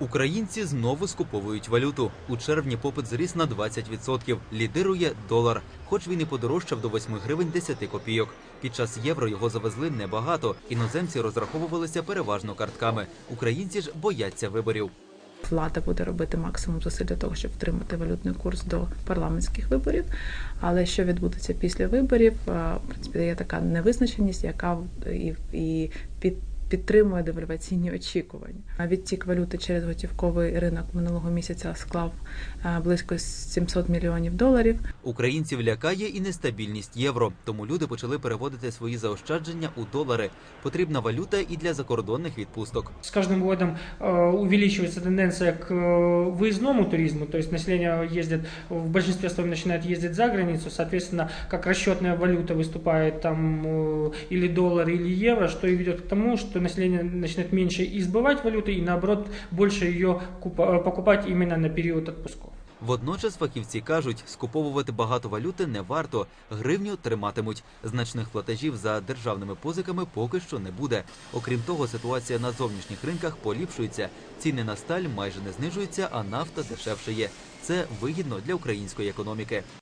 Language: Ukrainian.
Українці знову скуповують валюту. У червні попит зріс на 20%. Лідирує долар, хоч він і подорожчав до 8 гривень 10 копійок. Під час євро його завезли небагато. Іноземці розраховувалися переважно картками. Українці ж бояться виборів. Влада буде робити максимум зусиль для того, щоб втримати валютний курс до парламентських виборів. Але що відбудеться після виборів, в принципі, є така невизначеність, яка і, і під Підтримує девальваційні очікування. А Відтік валюти через готівковий ринок минулого місяця склав е, близько 700 мільйонів доларів. Українців лякає і нестабільність євро, тому люди почали переводити свої заощадження у долари. Потрібна валюта і для закордонних відпусток. С каждым годом э, увеличивается тенденция к э, выездному туризму, то есть население ездит, в большинстве своем начинает ездить за границу, соответственно, как расчетная валюта выступает там э, или доллар, или евро, что и ведет к тому, что население начинает меньше избывать валюты и наоборот больше ее купа- э, покупать именно на период отпусков. Водночас фахівці кажуть, скуповувати багато валюти не варто. Гривню триматимуть. Значних платежів за державними позиками поки що не буде. Окрім того, ситуація на зовнішніх ринках поліпшується. Ціни на сталь майже не знижуються, а нафта дешевшає. Це вигідно для української економіки.